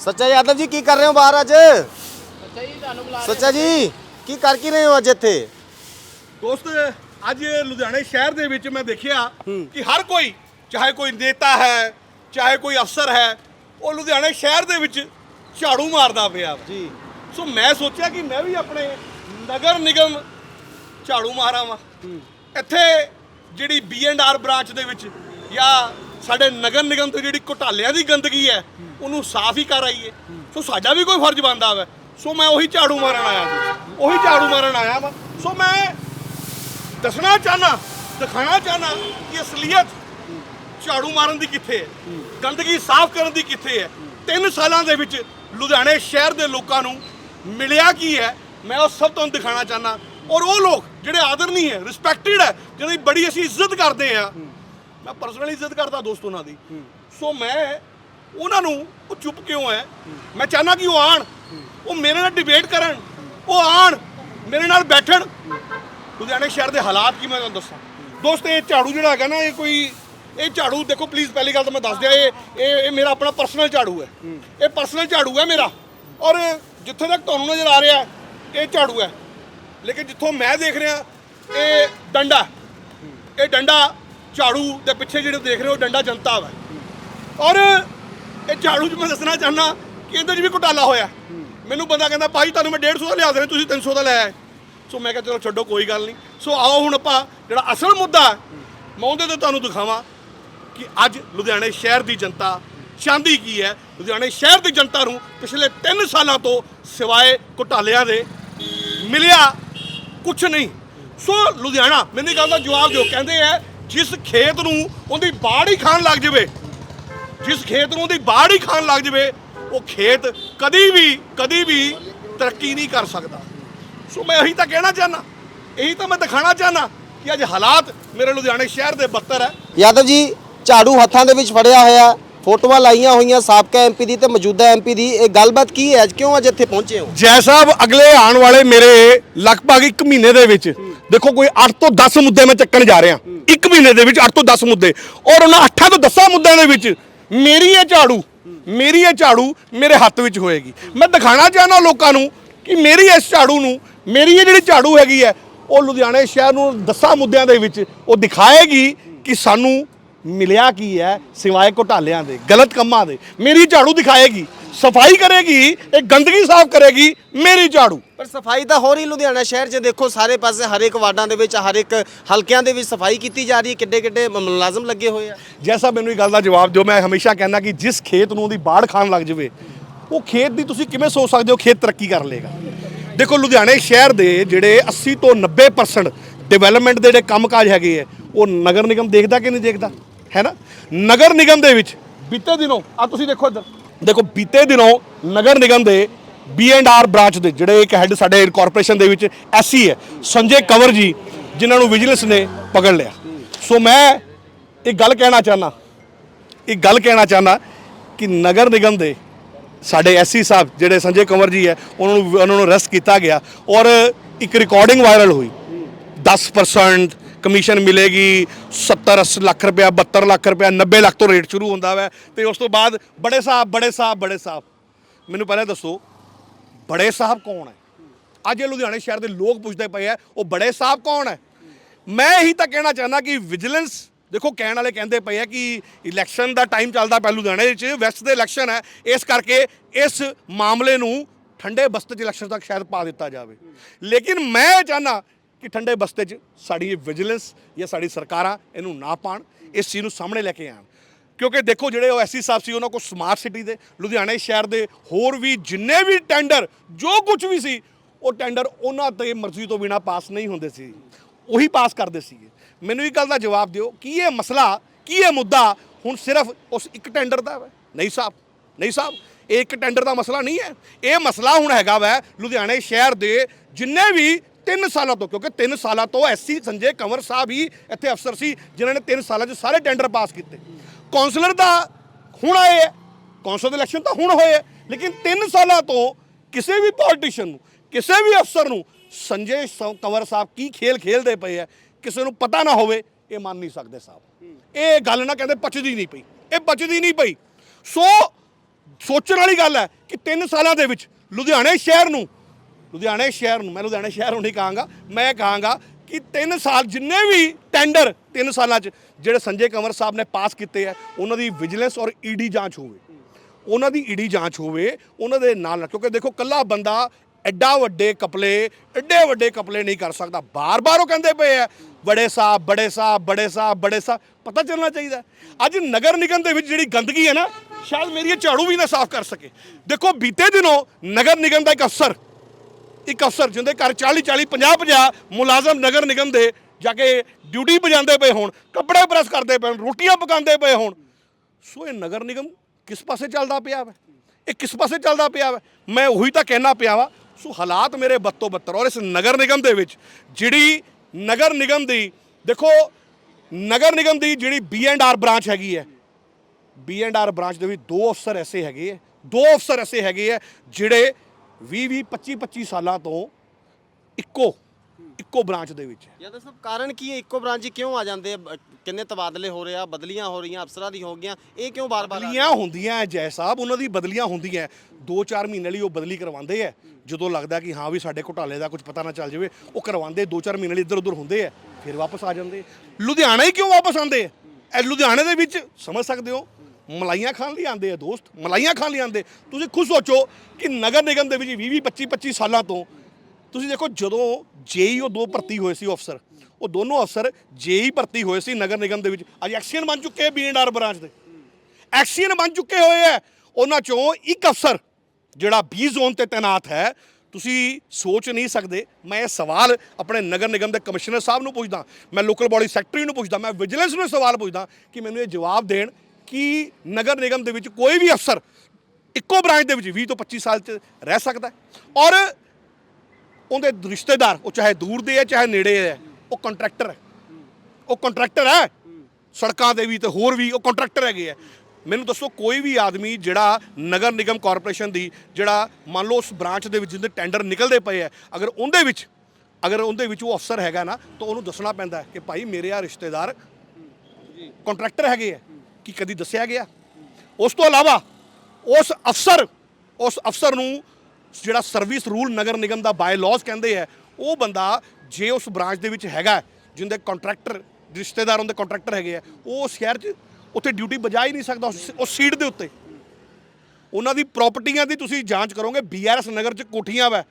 ਸੱਚਾ ਯਾਦਵ ਜੀ ਕੀ ਕਰ ਰਹੇ ਹੋ ਬਾਹਰ ਅੱਜ? ਅੱਛਾ ਜੀ ਤੁਹਾਨੂੰ ਬੁਲਾ ਰਹੇ ਸੱਚਾ ਜੀ ਕੀ ਕਰ ਕੀ ਰਹੇ ਹੋ ਅੱਜ ਇੱਥੇ? ਦੋਸਤ ਅੱਜ ਲੁਧਿਆਣੇ ਸ਼ਹਿਰ ਦੇ ਵਿੱਚ ਮੈਂ ਦੇਖਿਆ ਕਿ ਹਰ ਕੋਈ ਚਾਹੇ ਕੋਈ ਨੇਤਾ ਹੈ ਚਾਹੇ ਕੋਈ ਅਫਸਰ ਹੈ ਉਹ ਲੁਧਿਆਣੇ ਸ਼ਹਿਰ ਦੇ ਵਿੱਚ ਝਾੜੂ ਮਾਰਦਾ ਪਿਆ। ਜੀ। ਸੋ ਮੈਂ ਸੋਚਿਆ ਕਿ ਮੈਂ ਵੀ ਆਪਣੇ ਨਗਰ ਨਿਗਮ ਝਾੜੂ ਮਾਰਾਂ ਵਾ। ਇੱਥੇ ਜਿਹੜੀ ਬੀ ਐਂਡ ਆਰ ਬ੍ਰਾਂਚ ਦੇ ਵਿੱਚ ਜਾਂ ਸਾਡੇ ਨਗਰ ਨਿਗਮ ਤੋਂ ਜਿਹੜੀ ਘੁਟਾਲਿਆਂ ਦੀ ਗੰਦਗੀ ਹੈ ਉਹਨੂੰ ਸਾਫ਼ ਹੀ ਕਰ ਆਈਏ। ਸੋ ਸਾਡਾ ਵੀ ਕੋਈ ਫਰਜ਼ ਬਣਦਾ ਵਾ। ਸੋ ਮੈਂ ਉਹੀ ਝਾੜੂ ਮਾਰਨ ਆਇਆ ਜੀ ਉਹੀ ਝਾੜੂ ਮਾਰਨ ਆਇਆ ਵਾ। ਸੋ ਮੈਂ ਦੱਸਣਾ ਚਾਹਨਾ ਦਿਖਾਣਾ ਚਾਹਨਾ ਕਿ ਅਸਲੀਅਤ ਝਾੜੂ ਮਾਰਨ ਦੀ ਕਿੱਥੇ ਹੈ? ਗੰਦਗੀ ਸਾਫ਼ ਕਰਨ ਦੀ ਕਿੱਥੇ ਹੈ? ਤਿੰਨ ਸਾਲਾਂ ਦੇ ਵਿੱਚ ਲੁਧਿਆਣੇ ਸ਼ਹਿਰ ਦੇ ਲੋਕਾਂ ਨੂੰ ਮਿਲਿਆ ਕੀ ਹੈ? ਮੈਂ ਉਹ ਸਭ ਤੁਹਾਨੂੰ ਦਿਖਾਣਾ ਚਾਹਨਾ ਔਰ ਉਹ ਲੋਕ ਜਿਹੜੇ ਆਦਰਨੀ ਹੈ ਰਿਸਪੈਕਟਡ ਹੈ, ਜਿਹਦੀ ਬੜੀ ਅਸੀਂ ਇੱਜ਼ਤ ਕਰਦੇ ਆ ਮੈਂ ਪਰਸਨਲੀ ਇੱਜ਼ਤ ਕਰਦਾ ਦੋਸਤ ਉਹਨਾਂ ਦੀ। ਸੋ ਮੈਂ ਉਹਨਾਂ ਨੂੰ, ਉਹ ਚੁੱਪ ਕਿਉਂ ਹੈ? ਮੈਂ ਚਾਹਨਾ ਕਿ ਉਹ ਆਣ। ਉਹ ਮੇਰੇ ਨਾਲ ਡਿਬੇਟ ਕਰਨ। ਉਹ ਆਣ। ਮੇਰੇ ਨਾਲ ਬੈਠਣ। ਲੁਧਿਆਣੇ ਸ਼ਹਿਰ ਦੇ ਹਾਲਾਤ ਕੀ ਮੈਂ ਤੁਹਾਨੂੰ ਦੱਸਾਂ? ਦੋਸਤ, ਇਹ ਝਾੜੂ ਜਿਹੜਾ ਹੈਗਾ ਨਾ, ਇਹ ਕੋਈ, ਇਹ ਝਾੜੂ, ਦੇਖੋ ਪਲੀਜ਼ ਪਹਿਲੀ ਗੱਲ ਤਾਂ ਮੈਂ ਦੱਸ ਦਿਆਂ, ਇਹ ਇਹ ਇਹ ਮੇਰਾ ਆਪਣਾ ਪਰਸਨਲ ਝਾੜੂ ਹੈ। ਇਹ ਪਰਸਨਲ ਝਾੜੂ ਹੈ ਮੇਰਾ। ਔਰ ਜਿੱਥੇ ਤੱਕ ਤੁਹਾਨੂੰ ਨਜ਼ਰ ਆ ਰਿਹਾ, ਇਹ ਝਾੜੂ ਹੈ। ਲੇਕਿਨ ਜਿੱਥੋਂ ਮੈਂ ਦੇਖ ਰਿਹਾ, ਇਹ ਡੰਡਾ ਇਹ ਡੰਡਾ ਝਾੜੂ ਦੇ ਪਿੱਛੇ ਜਿਹੜੇ ਦੇਖ ਰਹੇ ਹੋ ਡੰਡਾ ਜਨਤਾ ਵਾ। ਔਰ ਇਹ ਝਾੜੂ 'ਚ ਮੈਂ ਦੱਸਣਾ ਚਾਹਨਾ ਕਿ ਇਹਦੇ 'ਚ ਵੀ ਘੁਟਾਲਾ ਹੋਇਆ। ਮੈਨੂੰ ਬੰਦਾ ਕਹਿੰਦਾ, ਭਾਈ, ਤੁਹਾਨੂੰ ਮੈਂ 150 ਦਾ ਲਿਆ ਦੇਣਾ, ਤੁਸੀਂ 300 ਦਾ ਲੈ ਸੋ ਮੈਂ ਕਿਹਾ, ਚਲੋ ਛੱਡੋ, ਕੋਈ ਗੱਲ ਨਹੀਂ। ਸੋ ਆਓ ਹੁਣ ਆਪਾਂ, ਜਿਹੜਾ ਅਸਲ ਮੁੱਦਾ ਮੈਂ ਉਹਦੇ ਤੇ ਤੁਹਾਨੂੰ ਦਿਖਾਵਾਂ ਕਿ ਅੱਜ ਲੁਧਿਆਣੇ ਸ਼ਹਿਰ ਦੀ ਜਨਤਾ ਚਾਹੁੰਦੀ ਕੀ ਹੈ। ਲੁਧਿਆਣੇ ਸ਼ਹਿਰ ਦੀ ਜਨਤਾ ਨੂੰ ਪਿਛਲੇ 3 ਸਾਲਾਂ ਤੋਂ ਸਿਵਾਏ ਘੁਟਾਲਿਆਂ ਦੇ ਮਿਲਿਆ ਕੁਝ ਨਹੀਂ। ਸੋ ਲੁਧਿਆਣਾ, ਮੈਨੂੰ ਇਹ ਗੱਲ ਦਾ ਜਵਾਬ ਦਿਓ। ਕਹਿੰਦੇ ਆ, ਜਿਸ ਖੇਤ ਨੂੰ ਉਹਦੀ ਬਾੜ ਹੀ ਖਾਣ ਲੱਗ ਜਾਵੇ, ਜਿਸ ਖੇਤ ਨੂੰ ਉਹਦੀ ਬਾੜ ਹੀ ਖਾਣ ਲੱਗ ਜਾਵੇ, ਉਹ ਖੇਤ ਕਦੀ ਵੀ ਕਦੀ ਵੀ ਤਰੱਕੀ ਨਹੀਂ ਕਰ ਸਕਦਾ। ਸੋ ਮੈਂ ਇਹੀ ਤਾਂ ਕਹਿਣਾ ਚਾਹਨਾ ਇਹੀ ਤਾਂ ਮੈਂ ਦਿਖਾਣਾ ਚਾਹਨਾ ਕਿ ਅੱਜ ਹਾਲਾਤ ਮੇਰੇ ਲੁਧਿਆਣੇ ਸ਼ਹਿਰ ਦੇ ਬੱਤਰ ਹੈ। ਯਾਦਵ ਜੀ, ਝਾੜੂ ਹੱਥਾਂ ਦੇ ਵਿੱਚ ਫੜਿਆ ਹੋਇਆ। ਫੋਟੋਆਂ ਲਾਈਆਂ ਹੋਈਆਂ ਸਾਬਕਾ ਐਮਪੀ ਦੀ ਤੇ ਮੌਜੂਦਾ ਐਮਪੀ ਦੀ। ਇਹ ਗੱਲਬਾਤ ਕੀ ਹੈ? ਅੱਜ ਕਿਉਂ ਅੱਜ ਇੱਥੇ ਪਹੁੰਚੇ ਹੋ? ਜੈ ਸਾਹਿਬ, ਅਗਲੇ ਆਉਣ ਵਾਲੇ ਮੇਰੇ ਲਗਭਗ 1 ਮਹੀਨੇ ਦੇ ਵਿੱਚ, ਦੇਖੋ ਕੋਈ 8 ਤੋਂ 10 ਮੁੱਦੇ ਮੈਂ ਚੱਕਣ ਜਾ ਰਿਹਾ। 1 ਮਹੀਨੇ ਦੇ ਵਿੱਚ 8 ਤੋਂ 10 ਮੁੱਦੇ। ਔਰ ਉਹਨਾਂ 8 ਤੋਂ 10 ਮੁੱਦਿਆਂ ਦੇ ਵਿੱਚ ਮੇਰੀ ਇਹ ਝਾੜੂ ਮੇਰੀ ਇਹ ਝਾੜੂ ਮੇਰੇ ਹੱਥ ਵਿੱਚ ਹੋਏਗੀ। ਮੈਂ ਦਿਖਾਣਾ ਚਾਹਨਾ ਲੋਕਾਂ ਨੂੰ ਕਿ ਮੇਰੀ ਇਸ ਝਾੜੂ ਨੂੰ, ਮੇਰੀ ਇਹ ਜਿਹੜੀ ਝਾੜੂ ਹੈਗੀ ਹੈ, ਉਹ ਲੁਧਿਆਣੇ ਸ਼ਹਿਰ ਨੂੰ 10 ਮੁੱਦਿਆਂ ਦੇ ਵਿੱਚ ਉਹ ਦਿਖਾਏਗੀ ਕਿ ਸਾਨੂੰ ਮਿਲਿਆ ਕੀ ਹੈ ਸਿਵਾਏ ਘੁਟਾਲਿਆਂ ਦੇ ਗਲਤ ਕੰਮਾਂ ਦੇ। ਮੇਰੀ ਝਾੜੂ ਦਿਖਾਏਗੀ ਸਫ਼ਾਈ ਕਰੇਗੀ ਇਹ ਗੰਦਗੀ ਸਾਫ਼ ਕਰੇਗੀ ਮੇਰੀ ਝਾੜੂ। ਪਰ ਸਫ਼ਾਈ ਤਾਂ ਹੋ ਰਹੀ ਲੁਧਿਆਣਾ ਸ਼ਹਿਰ 'ਚ ਦੇਖੋ ਸਾਰੇ ਪਾਸੇ ਹਰ ਇੱਕ ਵਾਰਡਾਂ ਦੇ ਵਿੱਚ ਹਰ ਇੱਕ ਹਲਕਿਆਂ ਦੇ ਵਿੱਚ ਸਫ਼ਾਈ ਕੀਤੀ ਜਾ ਰਹੀ ਹੈ। ਕਿੱਡੇ ਕਿੱਡੇ ਮੁਲਾਜ਼ਮ ਲੱਗੇ ਹੋਏ ਆ। ਜੈਸਾ ਮੈਨੂੰ ਇਹ ਗੱਲ ਦਾ ਜਵਾਬ ਦਿਓ ਮੈਂ ਹਮੇਸ਼ਾ ਕਹਿੰਦਾ ਕਿ ਜਿਸ ਖੇਤ ਨੂੰ ਉਹਦੀ ਬਾੜ ਖਾਣ ਲੱਗ ਜਾਵੇ ਉਹ ਖੇਤ ਦੀ ਤੁਸੀਂ ਕਿਵੇਂ ਸੋਚ ਸਕਦੇ ਹੋ ਖੇਤ ਤਰੱਕੀ ਕਰ ਲੇਗਾ ਦੇਖੋ ਲੁਧਿਆਣੇ ਸ਼ਹਿਰ ਦੇ ਜਿਹੜੇ 80 ਤੋਂ 90% ਡਿਵੈਲਪਮੈਂਟ ਦੇ ਜਿਹੜੇ ਕੰਮਕਾਜ ਹੈਗੇ ਆ ਉਹ ਨਗਰ ਨਿਗਮ ਦੇਖਦਾ ਕਿ ਨਹੀਂ ਦੇਖਦਾ? ਹੈ ਨਾ? ਨਗਰ ਨਿਗਮ ਦੇ ਵਿੱਚ ਬੀਤੇ ਦਿਨੋਂ ਆ ਤੁਸੀਂ ਦੇਖੋ ਇੱਧਰ। ਦੇਖੋ ਬੀਤੇ ਦਿਨੋਂ ਨਗਰ ਨਿਗਮ ਦੇ ਬੀ ਐਂਡ ਆਰ ਬ੍ਰਾਂਚ ਦੇ ਜਿਹੜੇ ਇੱਕ ਹੈੱਡ ਸਾਡੇ ਕਾਰਪੋਰੇਸ਼ਨ ਦੇ ਵਿੱਚ ਐਸਸੀ ਹੈ ਸੰਜੇ ਕੰਵਰ ਜੀ ਜਿਨ੍ਹਾਂ ਨੂੰ ਵਿਜੀਲੈਂਸ ਨੇ ਪਕੜ ਲਿਆ। ਸੋ ਮੈਂ ਇੱਕ ਗੱਲ ਕਹਿਣਾ ਚਾਹਨਾ ਇੱਕ ਗੱਲ ਕਹਿਣਾ ਚਾਹਨਾ ਕਿ ਨਗਰ ਨਿਗਮ ਦੇ ਸਾਡੇ ਐਸਸੀ ਸਾਹਿਬ ਜਿਹੜੇ ਸੰਜੇ ਕੰਵਰ ਜੀ ਹੈ ਉਹਨਾਂ ਨੂੰ ਉਹਨਾਂ ਨੂੰ ਅਰੈਸਟ ਕੀਤਾ ਗਿਆ ਔਰ ਇੱਕ ਰਿਕਾਰਡਿੰਗ ਵਾਇਰਲ ਹੋਈ। 10% ਕਮਿਸ਼ਨ ਮਿਲੇਗੀ 70 ਅੱਸੀ ਲੱਖ ਰੁਪਇਆ 72 ਲੱਖ ਰੁਪਇਆ 90 ਲੱਖ ਤੋਂ ਰੇਟ ਸ਼ੁਰੂ ਹੁੰਦਾ ਵੈ। ਤੇ ਉਸ ਤੋਂ ਬਾਅਦ ਬੜੇ ਸਾਹਿਬ ਬੜੇ ਸਾਹਿਬ ਬੜੇ ਸਾਹਿਬ। ਮੈਨੂੰ ਪਹਿਲਾਂ ਦੱਸੋ, ਬੜੇ ਸਾਹਿਬ ਕੌਣ ਹੈ ਅੱਜ ਇਹ ਲੁਧਿਆਣੇ ਸ਼ਹਿਰ ਦੇ ਲੋਕ ਪੁੱਛਦੇ ਪਏ ਆ ਉਹ ਬੜੇ ਸਾਹਿਬ ਕੌਣ ਹੈ ਮੈਂ ਇਹੀ ਤਾਂ ਕਹਿਣਾ ਚਾਹੁੰਦਾ ਕਿ ਵਿਜੀਲੈਂਸ ਦੇਖੋ ਕਹਿਣ ਵਾਲੇ ਕਹਿੰਦੇ ਪਏ ਆ ਕਿ ਇਲੈਕਸ਼ਨ ਦਾ ਟਾਈਮ ਚੱਲਦਾ ਪਿਆ ਲੁਧਿਆਣੇ ਵਿੱਚ ਵੈਸਟ ਦੇ ਇਲੈਕਸ਼ਨ ਹੈ ਇਸ ਕਰਕੇ ਇਸ ਮਾਮਲੇ ਨੂੰ ਠੰਡੇ ਬਸਤੇ 'ਚ ਇਲੈਕਸ਼ਨ ਤੱਕ ਸ਼ਾਇਦ ਪਾ ਦਿੱਤਾ ਜਾਵੇ। ਲੇਕਿਨ ਮੈਂ ਚਾਹਨਾ ਕਿ ਠੰਡੇ ਬਸਤੇ 'ਚ ਸਾਡੀ ਵਿਜੀਲੈਂਸ ਜਾਂ ਸਾਡੀ ਸਰਕਾਰਾਂ ਇਹਨੂੰ ਨਾ ਪਾਣ ਇਸ ਚੀਜ਼ ਨੂੰ ਸਾਹਮਣੇ ਲੈ ਕੇ ਆਣ ਕਿਉਂਕਿ ਦੇਖੋ ਜਿਹੜੇ ਉਹ ਐਸਸੀ ਸਾਹਿਬ ਸੀ, ਉਹਨਾਂ ਕੋਲ ਸਮਾਰਟ ਸਿਟੀ ਦੇ, ਲੁਧਿਆਣੇ ਸ਼ਹਿਰ ਦੇ ਹੋਰ ਵੀ ਜਿੰਨੇ ਵੀ ਟੈਂਡਰ ਜੋ ਕੁਝ ਵੀ ਸੀ, ਉਹ ਟੈਂਡਰ ਉਹਨਾਂ ਤੇ ਮਰਜ਼ੀ ਤੋਂ ਬਿਨਾ ਪਾਸ ਨਹੀਂ ਹੁੰਦੇ ਸੀ। ਉਹੀ ਪਾਸ ਕਰਦੇ ਸੀਗੇ। ਮੈਨੂੰ ਇਹ ਗੱਲ ਦਾ ਜਵਾਬ ਦਿਓ, ਕੀ ਇਹ ਮਸਲਾ, ਕੀ ਇਹ ਮੁੱਦਾ ਹੁਣ ਸਿਰਫ ਉਸ ਇੱਕ ਟੈਂਡਰ ਦਾ ਹੈ ਨਹੀਂ ਸਾਹਿਬ ਨਹੀਂ ਸਾਹਿਬ, ਇਹ ਇੱਕ ਟੈਂਡਰ ਦਾ ਮਸਲਾ ਨਹੀਂ ਹੈ। ਇਹ ਮਸਲਾ ਹੁਣ ਹੈਗਾ ਵੈ ਲੁਧਿਆਣੇ ਸ਼ਹਿਰ ਦੇ ਜਿੰਨੇ ਵੀ 3 ਸਾਲਾਂ ਤੋਂ, ਕਿਉਂਕਿ 3 ਸਾਲਾਂ ਤੋਂ ਐਸਸੀ ਸੰਜੇ ਕੰਵਰ ਸਾਹਿਬ ਹੀ ਇੱਥੇ ਅਫਸਰ ਸੀ, ਜਿਨ੍ਹਾਂ ਨੇ 3 ਸਾਲਾਂ 'ਚ ਸਾਰੇ ਟੈਂਡਰ ਪਾਸ ਕੀਤੇ। ਕਾਉਂਸਲਰ ਦਾ ਹੁਣ ਆਏ ਹੈ ਕੌਂਸਲ ਦੇ ਇਲੈਕਸ਼ਨ ਤਾਂ ਹੁਣ ਹੋਏ ਹੈ ਲੇਕਿਨ 3 ਸਾਲਾਂ ਤੋਂ ਕਿਸੇ ਵੀ ਪੋਲੀਟੀਸ਼ੀਅਨ ਨੂੰ, ਕਿਸੇ ਵੀ ਅਫਸਰ ਨੂੰ ਸੰਜੇ ਸ- ਕੰਵਰ ਸਾਹਿਬ ਕੀ ਖੇਲ ਖੇਲਦੇ ਪਏ ਹੈ ਕਿਸੇ ਨੂੰ ਪਤਾ ਨਾ ਹੋਵੇ, ਇਹ ਮੰਨ ਨਹੀਂ ਸਕਦੇ ਸਾਹਿਬ। ਇਹ ਗੱਲ ਨਾ ਕਹਿੰਦੇ ਪਚਦੀ ਨਹੀਂ ਪਈ, ਇਹ ਪਚਦੀ ਨਹੀਂ ਪਈ। ਸੋ ਸੋਚਣ ਵਾਲੀ ਗੱਲ ਹੈ ਕਿ 3 ਸਾਲਾਂ ਦੇ ਵਿੱਚ ਲੁਧਿਆਣੇ ਸ਼ਹਿਰ ਨੂੰ ਲੁਧਿਆਣੇ ਸ਼ਹਿਰ ਨੂੰ, ਮੈਂ ਲੁਧਿਆਣੇ ਸ਼ਹਿਰ ਨੂੰ ਨਹੀਂ ਕਹਾਂਗਾ, ਮੈਂ ਕਹਾਂਗਾ ਕਿ 3 ਸਾਲ ਜਿੰਨੇ ਵੀ ਟੈਂਡਰ 3 ਸਾਲਾਂ 'ਚ ਜਿਹੜੇ ਸੰਜੇ ਕੰਵਰ ਸਾਹਿਬ ਨੇ ਪਾਸ ਕੀਤੇ ਆ, ਉਹਨਾਂ ਦੀ ਵਿਜੀਲੈਂਸ ਔਰ ਈਡੀ ਜਾਂਚ ਹੋਵੇ। ਉਹਨਾਂ ਦੀ ਈਡੀ ਜਾਂਚ ਹੋਵੇ, ਉਹਨਾਂ ਦੇ ਨਾਲ ਕਿਉਂਕਿ ਦੇਖੋ ਕੱਲਾ ਬੰਦਾ ਐਡਾ ਵੱਡੇ ਕਪਲੇ, ਐਡੇ ਵੱਡੇ ਕਪਲੇ ਨਹੀਂ ਕਰ ਸਕਦਾ। ਬਾਰ-ਬਾਰ ਉਹ ਕਹਿੰਦੇ ਪਏ ਆ, ਬੜੇ ਸਾਹਿਬ ਬੜੇ ਸਾਹਿਬ ਬੜੇ ਸਾਹਿਬ ਬੜੇ ਸਾਹਿਬ ਪਤਾ ਚੱਲਣਾ ਚਾਹੀਦਾ ਅੱਜ ਨਗਰ ਨਿਗਮ ਦੇ ਵਿੱਚ ਜਿਹੜੀ ਗੰਦਗੀ ਹੈ ਨਾ, ਸ਼ਾਇਦ ਮੇਰੀ ਝਾੜੂ ਵੀ ਨਾ ਸਾਫ਼ ਕਰ ਸਕੇ। ਦੇਖੋ ਬੀਤੇ ਦਿਨੋਂ ਨਗਰ ਨਿਗਮ ਦਾ ਇੱਕ ਅਫਸਰ ਇੱਕ ਅਫਸਰ ਜਿੰਦੇ ਘਰ 40 40 50 50 ਮੁਲਾਜ਼ਮ ਨਗਰ ਨਿਗਮ ਦੇ ਜਾ ਕੇ ਡਿਊਟੀ ਬਜਾਉਂਦੇ ਪਏ ਹੋਣ, ਕੱਪੜੇ ਪ੍ਰੈਸ ਕਰਦੇ ਪਏ ਹੋਣ, ਰੋਟੀਆਂ ਪਕਾਉਂਦੇ ਪਏ ਹੋਣ। ਸੋ ਇਹ ਨਗਰ ਨਿਗਮ ਕਿਸ ਪਾਸੇ ਚੱਲਦਾ ਪਿਆ ਵਾ? ਇਹ ਕਿਸ ਪਾਸੇ ਚੱਲਦਾ ਪਿਆ ਵਾ? ਮੈਂ ਉਹੀ ਤਾਂ ਕਹਿਣਾ ਪਿਆ ਵਾ, ਸੋ ਹਾਲਾਤ ਮੇਰੇ ਬੱਤੋ ਬੱਤਰ ਔਰ ਇਸ ਨਗਰ ਨਿਗਮ ਦੇ ਵਿੱਚ ਜਿਹੜੀ ਨਗਰ ਨਿਗਮ ਦੀ, ਦੇਖੋ, ਨਗਰ ਨਿਗਮ ਦੀ ਜਿਹੜੀ ਬੀ ਐਂਡ ਆਰ ਬ੍ਰਾਂਚ ਹੈਗੀ ਹੈ ਬੀ ਐਂਡ ਆਰ ਬ੍ਰਾਂਚ ਦੇ ਵਿੱਚ ਦੋ ਅਫਸਰ ਐਸੇ ਹੈਗੇ ਆ ਦੋ ਅਫਸਰ ਐਸੇ ਹੈਗੇ ਆ ਜਿਹੜੇ 20 20 25 25 ਸਾਲਾਂ ਤੋਂ ਇੱਕੋ ਇੱਕੋ ਬ੍ਰਾਂਚ ਦੇ ਵਿੱਚ। ਯਾਦ ਸਭ ਕਾਰਨ ਕੀ ਹੈ? ਇੱਕੋ ਬ੍ਰਾਂਚ 'ਚ ਕਿਉਂ ਆ ਜਾਂਦੇ ਆ? ਬ- ਕਿੰਨੇ ਤਬਾਦਲੇ ਹੋ ਰਹੇ ਆ? ਬਦਲੀਆਂ ਹੋ ਰਹੀਆਂ ਅਫਸਰਾਂ ਦੀ ਹੋ ਗਈਆਂ। ਇਹ ਕਿਉਂ ਬਾਰ-ਬਾਰ ਬਦਲੀਆਂ ਹੁੰਦੀਆਂ ਹੈ ਜੈ ਸਾਹਿਬ ਉਹਨਾਂ ਦੀ ਬਦਲੀਆਂ ਹੁੰਦੀਆਂ 2-4 ਮਹੀਨੇ ਲਈ ਉਹ ਬਦਲੀ ਕਰਵਾਉਂਦੇ ਆ ਜਦੋਂ ਲੱਗਦਾ ਕਿ ਹਾਂ ਵੀ ਸਾਡੇ ਘੁਟਾਲੇ ਦਾ ਕੁਝ ਪਤਾ ਨਾ ਚੱਲ ਜਾਵੇ ਉਹ ਕਰਵਾਉਂਦੇ 2-4 ਮਹੀਨੇ ਲਈ ਇੱਧਰ ਉੱਧਰ ਹੁੰਦੇ ਆ ਫਿਰ ਵਾਪਸ ਆ ਜਾਂਦੇ। ਲੁਧਿਆਣਾ ਹੀ ਕਿਉਂ ਵਾਪਸ ਆਉਂਦੇ? ਆ ਇਹ ਲੁਧਿਆਣੇ ਦੇ ਵਿੱਚ ਸਮਝ ਸਕਦੇ ਹੋ? ਮਲਾਈਆਂ ਖਾਣ ਲਈ ਆਉਂਦੇ ਆ ਦੋਸਤ, ਮਲਾਈਆਂ ਖਾਣ ਲਈ ਆਉਂਦੇ। ਤੁਸੀਂ ਖੁਦ ਸੋਚੋ ਕਿ ਨਗਰ ਨਿਗਮ ਦੇ ਵਿੱਚ 20 25 25 ਸਾਲਾਂ ਤੋਂ ਤੁਸੀਂ ਦੇਖੋ ਜਦੋਂ ਜੇਈ ਉਹ ਦੋ ਭਰਤੀ ਹੋਏ ਸੀ ਅਫਸਰ, ਉਹ ਦੋਨੋਂ ਅਫਸਰ ਜੇਈ ਭਰਤੀ ਹੋਏ ਸੀ ਨਗਰ ਨਿਗਮ ਦੇ ਵਿੱਚ। ਅੱਜ ਐਕਸੀਅਨ ਬਣ ਚੁੱਕੇ ਆ ਬੀਐਨਆਰ ਬ੍ਰਾਂਚ ਦੇ। ਐਕਸੀਅਨ ਬਣ ਚੁੱਕੇ ਹੋਏ ਆ। ਉਹਨਾਂ ਚੋਂ ਇੱਕ ਅਫਸਰ ਜਿਹੜਾ ਬੀ ਜ਼ੋਨ ਤੇ ਤਾਇਨਾਤ ਹੈ, ਤੁਸੀਂ ਸੋਚ ਨਹੀਂ ਸਕਦੇ। ਮੈਂ ਇਹ ਸਵਾਲ ਆਪਣੇ ਨਗਰ ਨਿਗਮ ਦੇ ਕਮਿਸ਼ਨਰ ਸਾਹਿਬ ਨੂੰ ਪੁੱਛਦਾ, ਮੈਂ ਲੋਕਲ ਬਾਡੀ ਸੈਕਟਰੀ ਨੂੰ ਪੁੱਛਦਾ, ਮੈਂ ਵਿਜੀਲੈਂਸ ਨੂੰ ਸਵਾਲ ਪੁੱਛਦਾ ਕਿ ਮੈਨੂੰ ਇਹ ਜਵਾਬ ਦੇਣ ਕਿ ਨਗਰ ਨਿਗਮ ਦੇ ਵਿੱਚ ਕੋਈ ਵੀ ਅਫਸਰ ਇੱਕੋ ਬ੍ਰਾਂਚ ਦੇ ਵਿੱਚ 20 ਤੋਂ 25 ਸਾਲ ਚ ਰਹਿ ਸਕਦਾ। ਔਰ ਉਹਦੇ ਰਿਸ਼ਤੇਦਾਰ ਉਹ ਚਾਹੇ ਦੂਰ ਦੇ ਹੈ ਚਾਹੇ ਨੇੜੇ ਹੈ ਉਹ ਕੰਟਰੈਕਟਰ ਹੈ। ਉਹ ਕੰਟਰੈਕਟਰ ਹੈ। ਸੜਕਾਂ ਦੇ ਵੀ ਤੇ ਹੋਰ ਵੀ ਉਹ ਕੰਟਰੈਕਟਰ ਹੈਗੇ ਆ ਮੈਨੂੰ ਦੱਸੋ ਕੋਈ ਵੀ ਆਦਮੀ ਜਿਹੜਾ ਨਗਰ ਨਿਗਮ ਕਾਰਪੋਰੇਸ਼ਨ ਦੀ ਜਿਹੜਾ ਮੰਨ ਲਓ ਉਸ ਬ੍ਰਾਂਚ ਦੇ ਵਿੱਚ ਜਿੰਦੇ ਟੈਂਡਰ ਨਿਕਲਦੇ ਪਏ ਆ ਅਗਰ ਉਹਦੇ ਵਿੱਚ ਅਗਰ ਉਹਦੇ ਵਿੱਚ ਉਹ ਅਫਸਰ ਹੈਗਾ ਨਾ ਤਾਂ ਉਹਨੂੰ ਦੱਸਣਾ ਪੈਂਦਾ ਕਿ ਭਾਈ ਮੇਰੇ ਆ ਰਿਸ਼ਤੇਦਾਰ ਕੰਟਰੈਕਟਰ ਹੈਗੇ ਆ ਕੀ ਕਦੀ ਦੱਸਿਆ ਗਿਆ। ਉਸ ਤੋਂ ਇਲਾਵਾ ਉਸ ਅਫਸਰ ਉਸ ਅਫਸਰ ਨੂੰ ਜਿਹੜਾ ਸਰਵਿਸ ਰੂਲ ਨਗਰ ਨਿਗਮ ਦਾ ਬਾਈ ਲਾਜ਼ ਕਹਿੰਦੇ ਆ, ਉਹ ਬੰਦਾ ਜੇ ਉਸ ਬ੍ਰਾਂਚ ਦੇ ਵਿੱਚ ਹੈਗਾ ਜਿੰਦੇ ਕੰਟਰੈਕਟਰ, ਰਿਸ਼ਤੇਦਾਰ ਉਹਦੇ ਕੰਟਰੈਕਟਰ ਹੈਗੇ ਆ, ਉਹ ਸ਼ਹਿਰ 'ਚ ਉੱਥੇ ਡਿਊਟੀ ਬਜਾ ਹੀ ਨਹੀਂ ਸਕਦਾ ਉਸ- ਸੀਟ ਦੇ ਉੱਤੇ। ਉਹਨਾਂ ਦੀ ਪ੍ਰਾਪਰਟੀਆਂ ਦੀ ਤੁਸੀਂ ਜਾਂਚ ਕਰੋਗੇ ਬੀਆਰਐਸ ਨਗਰ 'ਚ ਕੋਠੀਆਂ ਵਾ।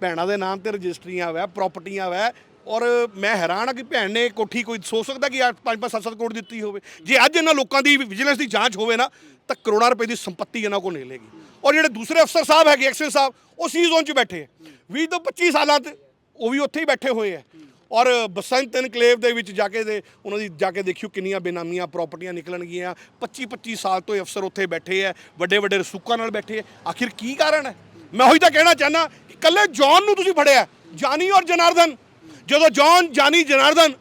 ਭੈਣਾਂ ਦੇ ਨਾਮ ਤੇ ਰਜਿਸਟਰੀਆਂ ਵਾ ਪ੍ਰਾਪਰਟੀਆਂ ਵਾ ਔਰ ਮੈਂ ਹੈਰਾਨ ਆ ਕਿ ਭੈਣ ਨੇ ਕੋਠੀ ਕੋਈ ਸੋਚ ਸਕਦਾ ਕਿ 5 5 7 ਕਰੋੜ ਦਿੱਤੀ ਹੋਵੇ। ਜੇ ਅੱਜ ਇਹਨਾਂ ਲੋਕਾਂ ਦੀ ਵਿਜੀਲੈਂਸ ਦੀ ਜਾਂਚ ਹੋਵੇ ਨਾ, ਤਾਂ ਕਰੋੜਾਂ ਰੁਪਏ ਦੀ ਸੰਪਤੀ ਇਹਨਾਂ ਕੋਲ ਨਿਕਲੇਗੀ ਔਰ ਜਿਹੜੇ ਦੂਸਰੇ ਅਫਸਰ ਸਾਹਿਬ ਹੈਗੇ ਐਕਸ਼ਨ ਸਾਹਿਬ, ਉਹ ਸੀ ਜ਼ੋਨ 'ਚ ਬੈਠੇ ਆ। 20 ਤੋਂ 25 ਸਾਲਾਂ ਤੇ ਉਹ ਵੀ ਉੱਥੇ ਹੀ ਬੈਠੇ ਹੋਏ ਆ। ਔਰ ਬਸੰਤ ਇਨਕਲੇਵ ਦੇ ਵਿੱਚ ਜਾ ਕੇ ਦੇ ਉਹਨਾਂ ਦੀ ਜਾ ਕੇ ਦੇਖਿਓ ਕਿੰਨੀਆਂ ਬੇਨਾਮੀਆਂ ਪ੍ਰਾਪਰਟੀਆਂ ਨਿਕਲਣਗੀਆਂ। 25 25 ਸਾਲ ਤੋਂ ਇਹ ਅਫਸਰ ਉੱਥੇ ਬੈਠੇ ਆ, ਵੱਡੇ ਵੱਡੇ ਰਸੂਕਾਂ ਨਾਲ ਬੈਠੇ ਆ। ਆਖਿਰ ਕੀ ਕਾਰਨ ਹੈ? ਮੈਂ ਉਹੀ ਤਾਂ ਕਹਿਣਾ ਚਾਹਨਾ ਕਿ ਕੱਲੇ ਜੌਨ ਨੂੰ ਤੁਸੀਂ ਫੜਿਆ। ਜਾਨੀ ਔਰ ਜਨਾਰਦਨ। ਜਦੋਂ ਜੌਨ ਜਾਨੀ ਜਨਾਰਦਨ